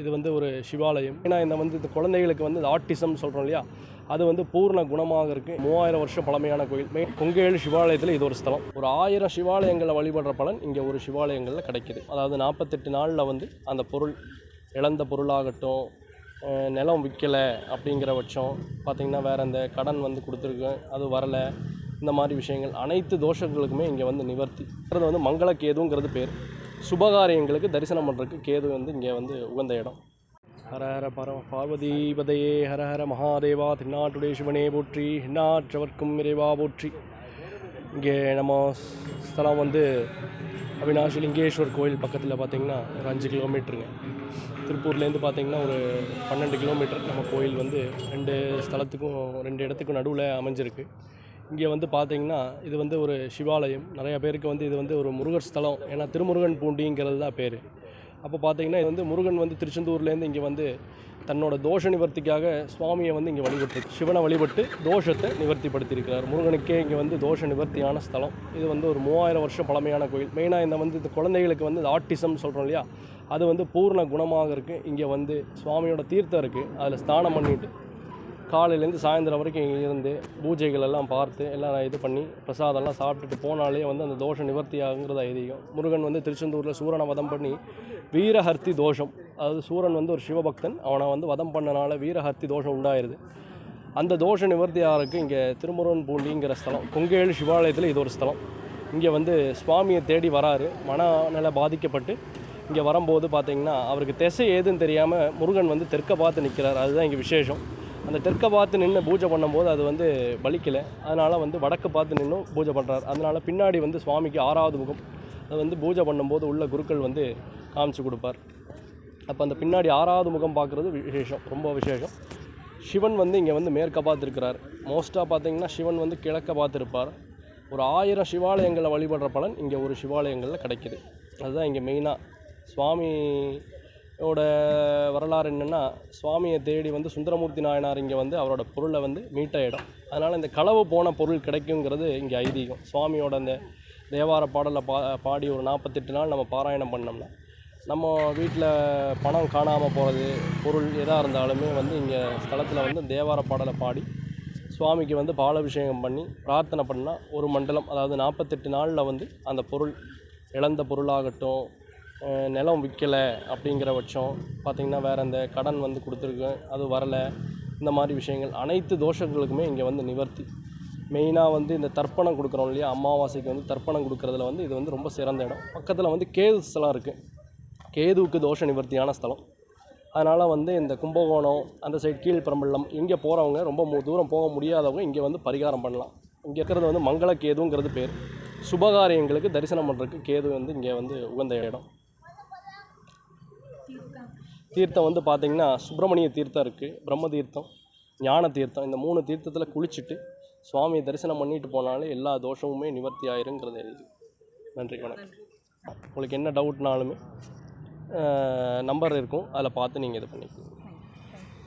இது வந்து ஒரு சிவாலயம். ஏன்னா இந்த வந்து இந்த குழந்தைகளுக்கு வந்து ஆட்டிசம் சொல்கிறோம் இல்லையா? அது வந்து பூர்ண குணமாக இருக்குது மூவாயிரம் வருஷம் பழமையான கோயில். மே சிவாலயத்தில் இது ஒரு ஸ்தலம். ஒரு ஆயிரம் சிவாலயங்களை வழிபடுற பலன் இங்கே ஒரு சிவாலயங்களில் கிடைக்கிது. அதாவது நாற்பத்தெட்டு நாளில் வந்து அந்த பொருள் இழந்த பொருளாகட்டும் நிலம் விற்கலை அப்படிங்கிற பட்சம் பார்த்திங்கன்னா வேறு அந்த கடன் வந்து கொடுத்துருக்கேன் அது வரலை இந்த மாதிரி விஷயங்கள் அனைத்து தோஷங்களுக்குமே இங்கே வந்து நிவர்த்தி. அது வந்து மங்கள கேதுங்கிறது பேர். சுபகாரியங்களுக்கு தரிசனம் பண்ணுறதுக்கு கேது வந்து இங்கே வந்து உகந்த இடம். ஹர ஹர பரம பார்வதிபதையே ஹர ஹர மகாதேவா திருநாட்டுடைய சிவனே போற்றி நாற்றவர்க்கும் இறைவா போற்றி. இங்கே நம்ம ஸ்தலம் வந்து அவினாஷி லிங்கேஸ்வர் கோயில் பக்கத்தில் பார்த்திங்கன்னா ஒரு அஞ்சு கிலோமீட்டருங்க. திருப்பூர்லேருந்து பார்த்திங்கன்னா ஒரு பன்னெண்டு கிலோமீட்டர் நம்ம கோயில் வந்து ரெண்டு ஸ்தலத்துக்கும் ரெண்டு இடத்துக்கும் நடுவில் அமைஞ்சிருக்கு. இங்கே வந்து பார்த்தீங்கன்னா இது வந்து ஒரு சிவாலயம். நிறைய பேருக்கு வந்து இது வந்து ஒரு முருகர் ஸ்தலம். ஏன்னா திருமுருகன் பூண்டிங்கிறது தான் பேர். அப்போ பார்த்தீங்கன்னா இது வந்து முருகன் வந்து திருச்செந்தூர்லேருந்து இங்கே வந்து தன்னோட தோஷ நிவர்த்திக்காக சுவாமியை வந்து இங்கே வழிபட்டு சிவனை வழிபட்டு தோஷத்தை நிவர்த்திப்படுத்தியிருக்கிறார். முருகனுக்கே இங்கே வந்து தோஷ நிவர்த்தியான ஸ்தலம். இது வந்து ஒரு மூவாயிரம் வருஷம் பழமையான கோயில். மெயினாக இந்த வந்து இந்த குழந்தைகளுக்கு வந்து ஆட்டிசம் சொல்கிறோம் இல்லையா? அது வந்து பூர்ண குணமாக இருக்குது இங்கே வந்து சுவாமியோட தீர்த்தம் இருக்குது அதில் ஸ்நானம் பண்ணிட்டு காலையிலேருந்து சாயந்தரம் வரைக்கும் இங்கே இருந்து பூஜைகள் எல்லாம் பார்த்து எல்லாம் இது பண்ணி பிரசாதம்லாம் சாப்பிட்டுட்டு போனாலே வந்து அந்த தோஷம் நிவர்த்தி ஆகுங்கிறது ஐதீகம். முருகன் வந்து திருச்செந்தூரில் சூரனை வதம் பண்ணி வீரஹர்த்தி தோஷம். அதாவது சூரன் வந்து ஒரு சிவபக்தன். அவனை வந்து வதம் பண்ணனால வீரஹர்த்தி தோஷம் உண்டாயிருது. அந்த தோஷ நிவர்த்தி ஆகிறதுக்கு இங்கே திருமுருகன் பூண்டிங்கிற ஸ்தலம் கொங்கேழு சிவாலயத்தில் இது ஒரு ஸ்தலம். இங்கே வந்து சுவாமியை தேடி வராரு. மனநல பாதிக்கப்பட்டு இங்கே வரும்போது பார்த்தீங்கன்னா அவருக்கு திசை ஏதுன்னு தெரியாமல் முருகன் வந்து தெற்க பார்த்து நிற்கிறார். அதுதான் இங்கே விசேஷம். அந்த தெற்கை பார்த்து நின்று பூஜை பண்ணும்போது அது வந்து பலிக்கலை அதனால் வந்து வடக்கு பார்த்து நின்றும் பூஜை பண்ணுறாரு அதனால் பின்னாடி வந்து சுவாமிக்கு ஆறாவது முகம். அது வந்து பூஜை பண்ணும்போது உள்ள குருக்கள் வந்து காமிச்சு கொடுப்பார். அப்போ அந்த பின்னாடி ஆறாவது முகம் பார்க்குறது விசேஷம். ரொம்ப விசேஷம். சிவன் வந்து இங்கே வந்து மேற்க பார்த்துருக்கிறார். மோஸ்ட்டாக பார்த்தீங்கன்னா சிவன் வந்து கிழக்க பார்த்துருப்பார். ஒரு ஆயிரம் சிவாலயங்களை வழிபடுற பலன் இங்கே ஒரு சிவாலயங்களில் கிடைக்கிது. அதுதான் இங்கே மெயினாக சுவாமி ஓட வரலாறு என்னென்னா சுவாமியை தேடி வந்து சுந்தரமூர்த்தி நாயனார் இங்கே வந்து அவரோட பொருளை வந்து மீட்ட இடம். அதனால் இந்த களவு போன பொருள் கிடைக்குங்கிறது இங்கே ஐதீகம். சுவாமியோட அந்த தேவார பாடலை பா பாடி ஒரு நாற்பத்தெட்டு நாள் நம்ம பாராயணம் பண்ணோம்னா நம்ம வீட்டில் பணம் காணாமல் போகிறது பொருள் எதாக இருந்தாலுமே வந்து இங்கே ஸ்தலத்தில் வந்து தேவார பாடலை பாடி சுவாமிக்கு வந்து பாலாபிஷேகம் பண்ணி பிரார்த்தனை பண்ணால் ஒரு மண்டலம் அதாவது நாற்பத்தெட்டு நாளில் வந்து அந்த பொருள் இழந்த பொருளாகட்டும் நிலம் விற்கலை அப்படிங்கிற பட்சம் பார்த்திங்கன்னா வேறு அந்த கடன் வந்து கொடுத்துருக்கு அது வரலை. இந்த மாதிரி விஷயங்கள் அனைத்து தோஷங்களுக்குமே இங்கே வந்து நிவர்த்தி. மெயினாக வந்து இந்த தர்ப்பணம் கொடுக்குறோம் இல்லையா? அமாவாசைக்கு வந்து தர்ப்பணம் கொடுக்குறதுல வந்து இது வந்து ரொம்ப சிறந்த இடம். பக்கத்தில் வந்து கேது ஸ்தலம் இருக்குது கேதுவுக்கு தோஷ நிவர்த்தியான ஸ்தலம். அதனால் வந்து இந்த கும்பகோணம் அந்த சைடு கீழ்பரம்பள்ளம் இங்கே போகிறவங்க ரொம்ப தூரம் போக முடியாதவங்க இங்கே வந்து பரிகாரம் பண்ணலாம். இங்கே இருக்கிறது வந்து மங்கள கேதுங்கிறது பேர். சுபகாரியங்களுக்கு தரிசனம் பண்ணுறதுக்கு கேது வந்து இங்கே வந்து உகந்த இடம். தீர்த்தம் வந்து பார்த்திங்கன்னா சுப்பிரமணிய தீர்த்தம் இருக்குது பிரம்ம தீர்த்தம் ஞான தீர்த்தம் இந்த மூணு தீர்த்தத்தில் குளிச்சுட்டு சுவாமியை தரிசனம் பண்ணிட்டு போனாலே எல்லா தோஷமுமே நிவர்த்தி ஆயிருங்கிறது எழுதி. நன்றி வணக்கம். உங்களுக்கு என்ன டவுட்னாலுமே நம்பர் இருக்கும். அதில் பார்த்து நீங்கள் இது பண்ணிக்கோங்க.